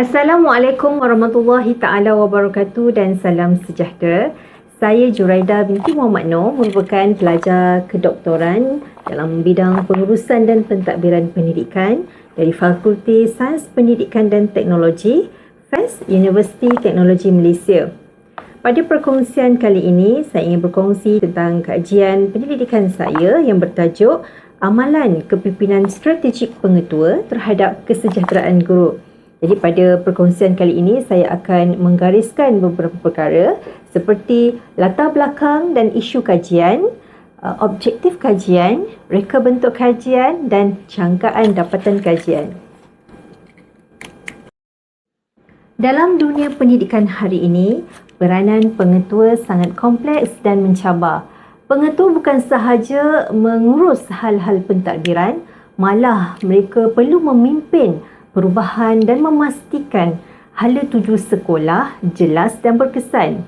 Assalamualaikum warahmatullahi taala wabarakatuh dan salam sejahtera. Saya Juraida binti Muhammad Noor merupakan pelajar kedoktoran dalam bidang pengurusan dan pentadbiran pendidikan dari Fakulti Sains Pendidikan dan Teknologi FAS Universiti Teknologi Malaysia. Pada perkongsian kali ini, saya ingin berkongsi tentang kajian penyelidikan saya yang bertajuk Amalan Kepimpinan Strategik Pengetua terhadap Kesejahteraan Guru. Jadi pada perkongsian kali ini saya akan menggariskan beberapa perkara seperti latar belakang dan isu kajian, uh, objektif kajian, reka bentuk kajian dan jangkaan dapatan kajian. Dalam dunia pendidikan hari ini, peranan pengetua sangat kompleks dan mencabar. Pengetua bukan sahaja mengurus hal-hal pentadbiran, malah mereka perlu memimpin perubahan dan memastikan hala tuju sekolah jelas dan berkesan.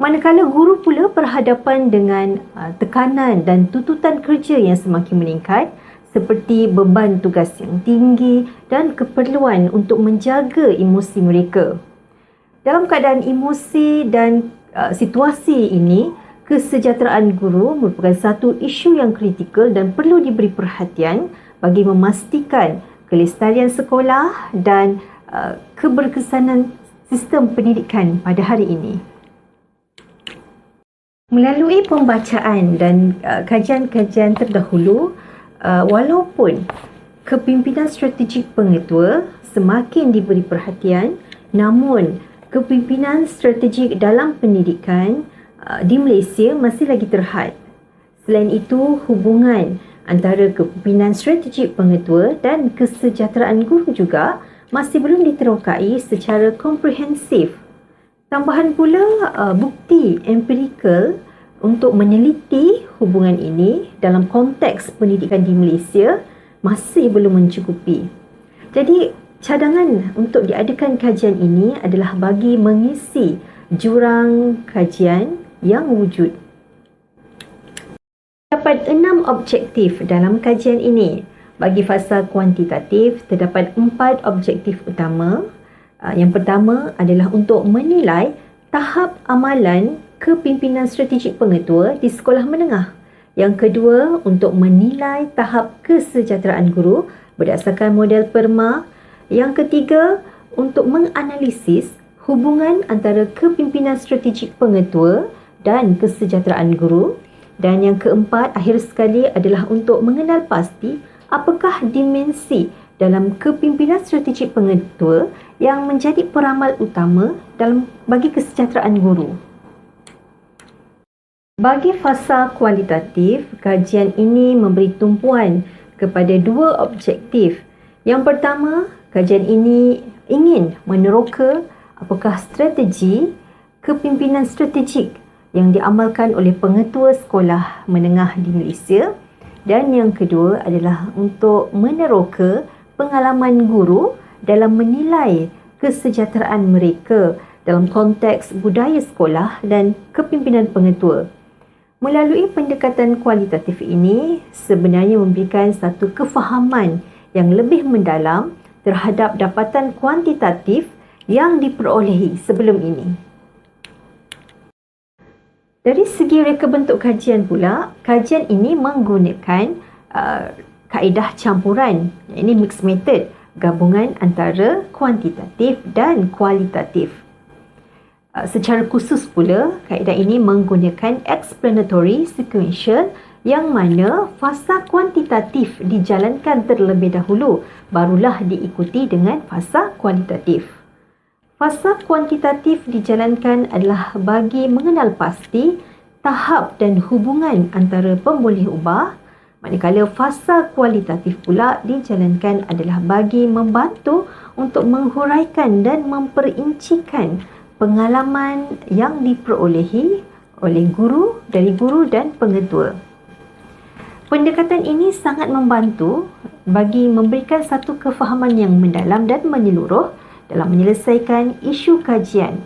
Manakala guru pula berhadapan dengan uh, tekanan dan tuntutan kerja yang semakin meningkat seperti beban tugas yang tinggi dan keperluan untuk menjaga emosi mereka. Dalam keadaan emosi dan uh, situasi ini, kesejahteraan guru merupakan satu isu yang kritikal dan perlu diberi perhatian bagi memastikan kelestarian sekolah dan uh, keberkesanan sistem pendidikan pada hari ini. Melalui pembacaan dan uh, kajian-kajian terdahulu, uh, walaupun kepimpinan strategik pengetua semakin diberi perhatian, namun kepimpinan strategik dalam pendidikan uh, di Malaysia masih lagi terhad. Selain itu, hubungan antara kepimpinan strategik pengetua dan kesejahteraan guru juga masih belum diterokai secara komprehensif. Tambahan pula uh, bukti empirikal untuk meneliti hubungan ini dalam konteks pendidikan di Malaysia masih belum mencukupi. Jadi cadangan untuk diadakan kajian ini adalah bagi mengisi jurang kajian yang wujud Terdapat enam objektif dalam kajian ini. Bagi fasa kuantitatif, terdapat empat objektif utama. Ah, yang pertama adalah untuk menilai tahap amalan kepimpinan strategik pengetua di sekolah menengah. Yang kedua, untuk menilai tahap kesejahteraan guru berdasarkan model PERMA. Yang ketiga, untuk menganalisis hubungan antara kepimpinan strategik pengetua dan kesejahteraan guru. Dan yang keempat, akhir sekali adalah untuk mengenal pasti apakah dimensi dalam kepimpinan strategik pengetua yang menjadi peramal utama dalam bagi kesejahteraan guru. Bagi fasa kualitatif, kajian ini memberi tumpuan kepada dua objektif. Yang pertama, kajian ini ingin meneroka apakah strategi kepimpinan strategik yang diamalkan oleh pengetua sekolah menengah di Malaysia dan yang kedua adalah untuk meneroka pengalaman guru dalam menilai kesejahteraan mereka dalam konteks budaya sekolah dan kepimpinan pengetua. Melalui pendekatan kualitatif ini sebenarnya memberikan satu kefahaman yang lebih mendalam terhadap dapatan kuantitatif yang diperolehi sebelum ini. Dari segi reka bentuk kajian pula, kajian ini menggunakan uh, kaedah campuran. Ini mixed method, gabungan antara kuantitatif dan kualitatif. Uh, secara khusus pula, kaedah ini menggunakan explanatory sequential yang mana fasa kuantitatif dijalankan terlebih dahulu barulah diikuti dengan fasa kualitatif. Fasa kuantitatif dijalankan adalah bagi mengenal pasti tahap dan hubungan antara pemboleh ubah manakala fasa kualitatif pula dijalankan adalah bagi membantu untuk menghuraikan dan memperincikan pengalaman yang diperolehi oleh guru dari guru dan pengetua. Pendekatan ini sangat membantu bagi memberikan satu kefahaman yang mendalam dan menyeluruh dalam menyelesaikan isu kajian.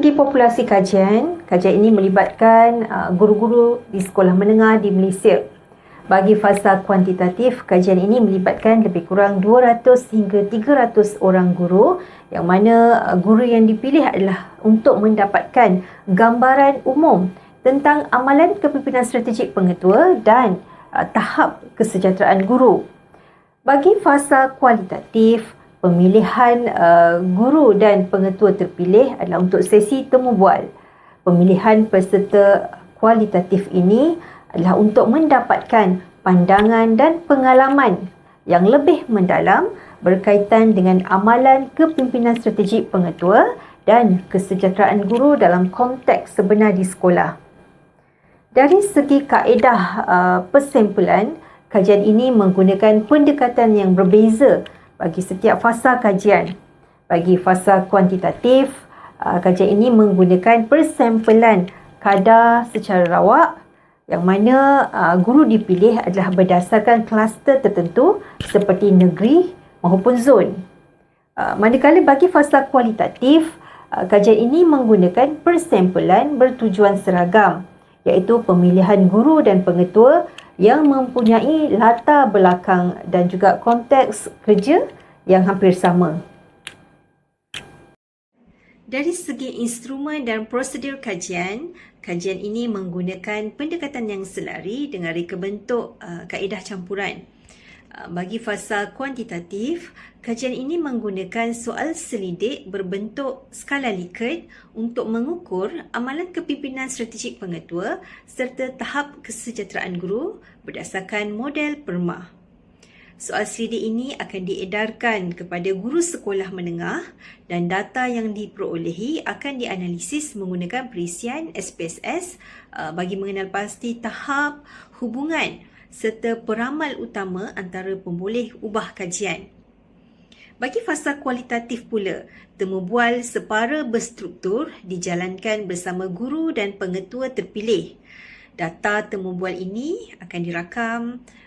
Bagi populasi kajian, kajian ini melibatkan uh, guru-guru di sekolah menengah di Malaysia. Bagi fasa kuantitatif, kajian ini melibatkan lebih kurang 200 hingga 300 orang guru yang mana uh, guru yang dipilih adalah untuk mendapatkan gambaran umum tentang amalan kepimpinan strategik pengetua dan uh, tahap kesejahteraan guru. Bagi fasa kualitatif, pemilihan uh, guru dan pengetua terpilih adalah untuk sesi temu bual. Pemilihan peserta kualitatif ini adalah untuk mendapatkan pandangan dan pengalaman yang lebih mendalam berkaitan dengan amalan kepimpinan strategik pengetua dan kesejahteraan guru dalam konteks sebenar di sekolah. Dari segi kaedah uh, persempulan, kajian ini menggunakan pendekatan yang berbeza bagi setiap fasa kajian. Bagi fasa kuantitatif, uh, kajian ini menggunakan persempulan kadar secara rawak yang mana uh, guru dipilih adalah berdasarkan kluster tertentu seperti negeri maupun zon. Uh, manakala bagi fasa kualitatif, kajian ini menggunakan persempulan bertujuan seragam iaitu pemilihan guru dan pengetua yang mempunyai latar belakang dan juga konteks kerja yang hampir sama. Dari segi instrumen dan prosedur kajian, kajian ini menggunakan pendekatan yang selari dengan reka bentuk uh, kaedah campuran. Uh, bagi fasa kuantitatif, kajian ini menggunakan soal selidik berbentuk skala Likert untuk mengukur amalan kepimpinan strategik pengetua serta tahap kesejahteraan guru berdasarkan model PERMA. Soal selidik ini akan diedarkan kepada guru sekolah menengah dan data yang diperolehi akan dianalisis menggunakan perisian SPSS uh, bagi mengenal pasti tahap hubungan serta peramal utama antara pemboleh ubah kajian. Bagi fasa kualitatif pula, temu bual separa berstruktur dijalankan bersama guru dan pengetua terpilih. Data temu bual ini akan dirakam,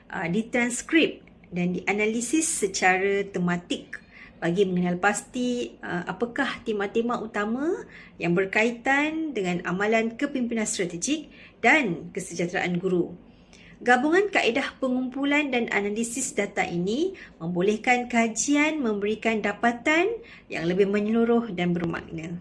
ditranskrip dan dianalisis secara tematik bagi mengenal pasti apakah tema-tema utama yang berkaitan dengan amalan kepimpinan strategik dan kesejahteraan guru. Gabungan kaedah pengumpulan dan analisis data ini membolehkan kajian memberikan dapatan yang lebih menyeluruh dan bermakna.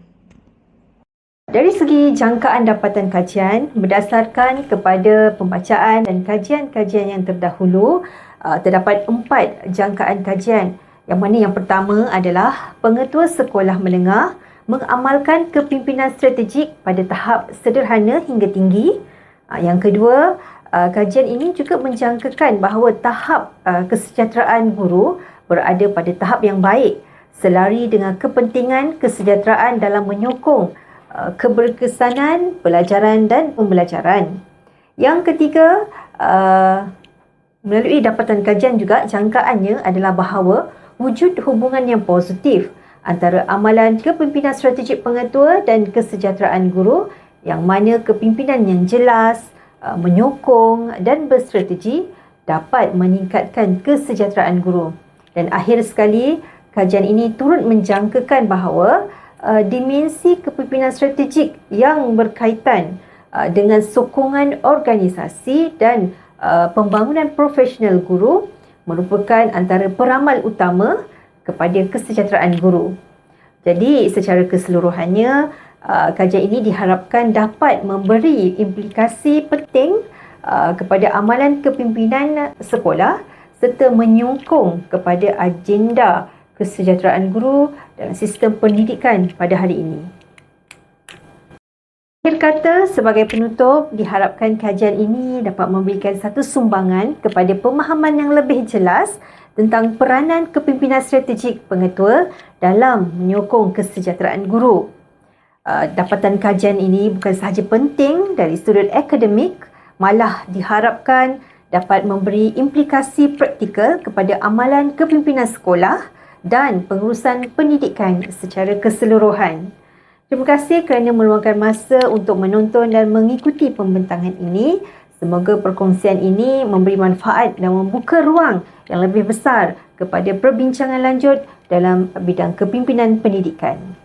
Dari segi jangkaan dapatan kajian, berdasarkan kepada pembacaan dan kajian-kajian yang terdahulu, uh, terdapat empat jangkaan kajian yang mana yang pertama adalah pengetua sekolah menengah mengamalkan kepimpinan strategik pada tahap sederhana hingga tinggi. Uh, yang kedua, uh, kajian ini juga menjangkakan bahawa tahap uh, kesejahteraan guru berada pada tahap yang baik selari dengan kepentingan kesejahteraan dalam menyokong uh, keberkesanan pelajaran dan pembelajaran. Yang ketiga, uh, Melalui dapatan kajian juga, jangkaannya adalah bahawa wujud hubungan yang positif antara amalan kepimpinan strategik pengetua dan kesejahteraan guru yang mana kepimpinan yang jelas, menyokong dan berstrategi dapat meningkatkan kesejahteraan guru. Dan akhir sekali, kajian ini turut menjangkakan bahawa uh, dimensi kepimpinan strategik yang berkaitan uh, dengan sokongan organisasi dan Uh, pembangunan profesional guru merupakan antara peramal utama kepada kesejahteraan guru. Jadi secara keseluruhannya uh, kajian ini diharapkan dapat memberi implikasi penting uh, kepada amalan kepimpinan sekolah serta menyokong kepada agenda kesejahteraan guru dalam sistem pendidikan pada hari ini. Akhir kata, sebagai penutup, diharapkan kajian ini dapat memberikan satu sumbangan kepada pemahaman yang lebih jelas tentang peranan kepimpinan strategik pengetua dalam menyokong kesejahteraan guru. Uh, dapatan kajian ini bukan sahaja penting dari sudut akademik, malah diharapkan dapat memberi implikasi praktikal kepada amalan kepimpinan sekolah dan pengurusan pendidikan secara keseluruhan. Terima kasih kerana meluangkan masa untuk menonton dan mengikuti pembentangan ini. Semoga perkongsian ini memberi manfaat dan membuka ruang yang lebih besar kepada perbincangan lanjut dalam bidang kepimpinan pendidikan.